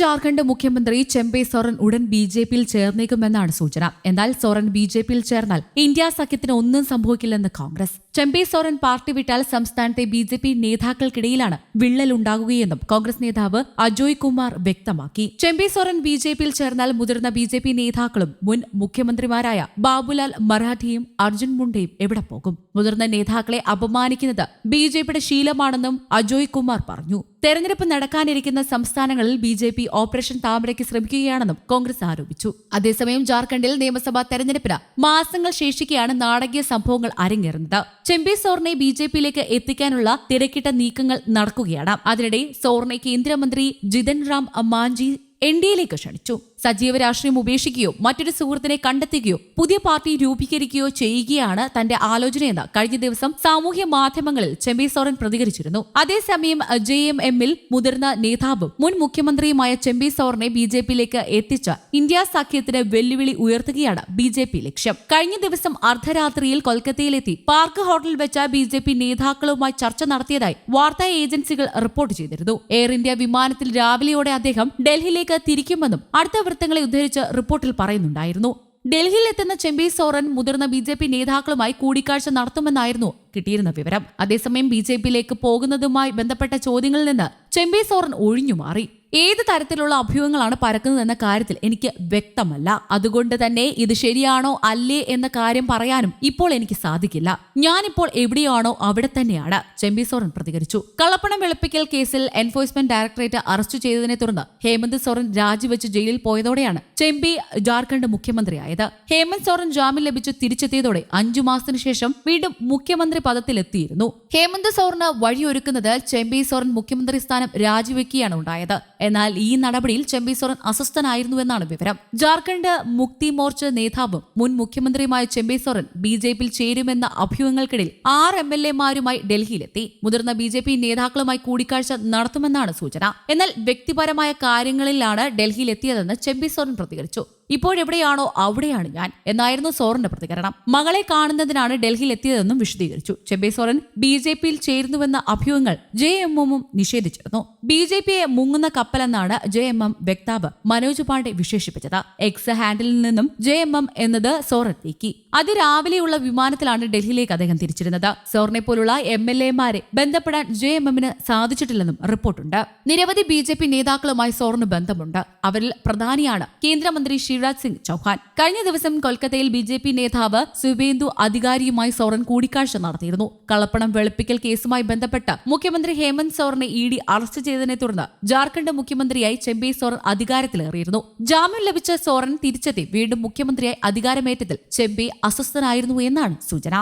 ജാർഖണ്ഡ് മുഖ്യമന്ത്രി ചെമ്പെ സോറൻ ഉടൻ B J പിയിൽ ചേർന്നേക്കുമെന്നാണ് സൂചന. എന്നാൽ സോറൻ ബി ജെ പിയിൽ ചേർന്നാൽ ഇന്ത്യ സഖ്യത്തിന് ഒന്നും സംഭവിക്കില്ലെന്ന് കോൺഗ്രസ്. ചെമ്പെ സോറൻ പാർട്ടി വിട്ടാൽ സംസ്ഥാനത്തെ ബി ജെ പി നേതാക്കൾക്കിടയിലാണ് വിള്ളലുണ്ടാകുകയെന്നും കോൺഗ്രസ് നേതാവ് അജോയ് കുമാർ വ്യക്തമാക്കി. ചെമ്പെ സോറൻ ബി ജെ പിയിൽ ചേർന്നാൽ മുതിർന്ന ബി ജെ പി നേതാക്കളും മുൻ മുഖ്യമന്ത്രിമാരായ ബാബുലാൽ മറാഠിയും അർജുൻ മുണ്ടയും എവിടെ പോകും? മുതിർന്ന നേതാക്കളെ അപമാനിക്കുന്നത് ബി ജെ പിയുടെ ശീലമാണെന്നും അജോയ് കുമാർ പറഞ്ഞു. തെരഞ്ഞെടുപ്പ് നടക്കാനിരിക്കുന്ന സംസ്ഥാനങ്ങളിൽ ബി ജെ പി ഓപ്പറേഷൻ താമരയ്ക്ക് ശ്രമിക്കുകയാണെന്നും കോൺഗ്രസ് ആരോപിച്ചു. അതേസമയം ജാർഖണ്ഡിൽ നിയമസഭാ തെരഞ്ഞെടുപ്പിന് മാസങ്ങൾ ശേഷിക്കെയാണ് നാടകീയ സംഭവങ്ങൾ അരങ്ങേറുന്നത്. ചെമ്പി സോറിനെ ബി ജെ പിയിലേക്ക് എത്തിക്കാനുള്ള തിരക്കിട്ട നീക്കങ്ങൾ നടക്കുകയാണ്. അതിനിടെ സോറിനെ കേന്ദ്രമന്ത്രി ജിതൻ റാം മാഞ്ചി എൻ ഡി എയിലേക്ക് ക്ഷണിച്ചു. സജീവ രാഷ്ട്രീയം ഉപേക്ഷിക്കുകയോ മറ്റൊരു സുഹൃത്തിനെ കണ്ടെത്തുകയോ പുതിയ പാർട്ടി രൂപീകരിക്കുകയോ ചെയ്യുകയാണ് തന്റെ ആലോചനയെന്ന് കഴിഞ്ഞ ദിവസം സാമൂഹ്യ മാധ്യമങ്ങളിൽ ചെമ്പി സോറൻ പ്രതികരിച്ചിരുന്നു. അതേസമയം ജെ എം എമ്മിൽ മുതിർന്ന നേതാവും മുൻ മുഖ്യമന്ത്രിയുമായ ചെമ്പി സോറിനെ ബി ജെ പിയിലേക്ക് എത്തിച്ച ഇന്ത്യ സഖ്യത്തിന് വെല്ലുവിളി ഉയർത്തുകയാണ് ബി ജെ പി ലക്ഷ്യം. കഴിഞ്ഞ ദിവസം അർദ്ധരാത്രിയിൽ കൊൽക്കത്തയിലെത്തി പാർക്ക് ഹോട്ടലിൽ വെച്ച ബി ജെ പി നേതാക്കളുമായി ചർച്ച നടത്തിയതായി വാർത്താ ഏജൻസികൾ റിപ്പോർട്ട് ചെയ്തിരുന്നു. എയർ ഇന്ത്യ വിമാനത്തിൽ രാവിലെയോടെ അദ്ദേഹം ഡൽഹിയിലേക്ക് തിരിക്കുമെന്നും അടുത്ത വൃത്തങ്ങളെ ഉദ്ധരിച്ച് റിപ്പോർട്ടിൽ പറയുന്നുണ്ടായിരുന്നു. ഡൽഹിയിൽ എത്തുന്ന ചെമ്പി സോറൻ മുതിർന്ന ബി ജെ പി നേതാക്കളുമായി കൂടിക്കാഴ്ച നടത്തുമെന്നായിരുന്നു കിട്ടിയിരുന്ന വിവരം. അതേസമയം ബി ജെ പിയിലേക്ക് പോകുന്നതുമായി ബന്ധപ്പെട്ട ചോദ്യങ്ങളിൽ നിന്ന് ചെമ്പി സോറൻ ഒഴിഞ്ഞുമാറി. ഏത് തരത്തിലുള്ള അഭ്യൂഹങ്ങളാണ് പരക്കുന്നത് എന്ന കാര്യത്തിൽ എനിക്ക് വ്യക്തമല്ല. അതുകൊണ്ട് തന്നെ ഇത് ശരിയാണോ അല്ലേ എന്ന കാര്യം പറയാനും ഇപ്പോൾ എനിക്ക് സാധിക്കില്ല. ഞാനിപ്പോൾ എവിടെയാണോ അവിടെ തന്നെയാണ് ചെമ്പി സോറൻ പ്രതികരിച്ചു. കള്ളപ്പണം വെളുപ്പിക്കൽ കേസിൽ എൻഫോഴ്സ്മെന്റ് ഡയറക്ടറേറ്റ് അറസ്റ്റ് ചെയ്തതിനെ തുടർന്ന് ഹേമന്ത് സോറൻ രാജിവെച്ച് ജയിലിൽ പോയതോടെയാണ് ചെമ്പി ജാർഖണ്ഡ് മുഖ്യമന്ത്രിയായത്. ഹേമന്ത് സോറൻ ജാമ്യം ലഭിച്ച് തിരിച്ചെത്തിയതോടെ അഞ്ചു മാസത്തിനു ശേഷം വീണ്ടും മുഖ്യമന്ത്രി പദത്തിലെത്തിയിരുന്നു. ഹേമന്ത് സോറിന് വഴിയൊരുക്കുന്നത് ചെമ്പി സോറൻ മുഖ്യമന്ത്രി സ്ഥാനം രാജിവെക്കുകയാണ് ഉണ്ടായത്. എന്നാൽ ഈ നടപടിയിൽ ചെമ്പി സോറൻ അസ്വസ്ഥനായിരുന്നുവെന്നാണ് വിവരം. ജാർഖണ്ഡ് മുക്തി മോർച്ച നേതാവും മുൻ മുഖ്യമന്ത്രിയുമായ ചെമ്പി സോറൻ ബി ജെ പിയിൽ ചേരുമെന്ന അഭ്യൂഹങ്ങൾക്കിടയിൽ ആറ് എം എൽ എമാരുമായി ഡൽഹിയിലെത്തി. മുതിർന്ന ബി ജെ പി നേതാക്കളുമായി കൂടിക്കാഴ്ച നടത്തുമെന്നാണ് സൂചന. എന്നാൽ വ്യക്തിപരമായ കാര്യങ്ങളിലാണ് ഡൽഹിയിലെത്തിയതെന്ന് ചെമ്പി സോറൻ പ്രതികരിച്ചു. ഇപ്പോഴെവിടെയാണോ അവിടെയാണ് ഞാൻ എന്നായിരുന്നു സോറിന്റെ പ്രതികരണം. മകളെ കാണുന്നതിനാണ് ഡൽഹിയിൽ എത്തിയതെന്നും വിശദീകരിച്ചു. ചെബെ സോറൻ ബി ജെ പിയിൽ ചേരുന്നുവെന്ന അഭ്യൂഹങ്ങൾ ജെ എം എമ്മും നിഷേധിച്ചിരുന്നു. ബി ജെ പിയെ മുങ്ങുന്ന കപ്പലെന്നാണ് ജെ എം എം വക്താവ് മനോജ് പാണ്ഡെ വിശേഷിപ്പിച്ചത്. എക്സ് ഹാൻഡിലിൽ നിന്നും ജെ എം എം എന്നത് സോറൻ നീക്കി അതിരാവിലെയുള്ള വിമാനത്തിലാണ് ഡൽഹിയിലേക്ക് അദ്ദേഹം തിരിച്ചിരുന്നത്. സോറിനെ പോലുള്ള എം എൽ എമാരെ ബന്ധപ്പെടാൻ ജെ എം എമ്മിന് സാധിച്ചിട്ടില്ലെന്നും റിപ്പോർട്ടുണ്ട്. നിരവധി ബി ജെ പി നേതാക്കളുമായി സോറിന് ബന്ധമുണ്ട്. അവരിൽ പ്രധാനിയാണ് കേന്ദ്രമന്ത്രി ശിവരാജ് സിംഗ് ചൌഹാൻ. കഴിഞ്ഞ ദിവസം കൊൽക്കത്തയിൽ ബി ജെ പി നേതാവ് സുബേന്ദു അധികാരിയുമായി സോറൻ കൂടിക്കാഴ്ച നടത്തിയിരുന്നു. കള്ളപ്പണം വെളുപ്പിക്കൽ കേസുമായി ബന്ധപ്പെട്ട് മുഖ്യമന്ത്രി ഹേമന്ത് സോറിനെ ഇ ഡി അറസ്റ്റ് ചെയ്തതിനെ തുടർന്ന് ജാർഖണ്ഡ് മുഖ്യമന്ത്രിയായി ചെമ്പൈ സോറൻ അധികാരത്തിലേറിയിരുന്നു. ജാമ്യം ലഭിച്ച സോറൻ തിരിച്ചെത്തി വീണ്ടും മുഖ്യമന്ത്രിയായി അധികാരമേറ്റതിൽ ചെമ്പൈ അസ്വസ്ഥനായിരുന്നു എന്നാണ് സൂചന.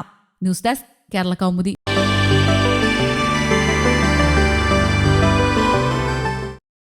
News desk Kerala Kaumudi.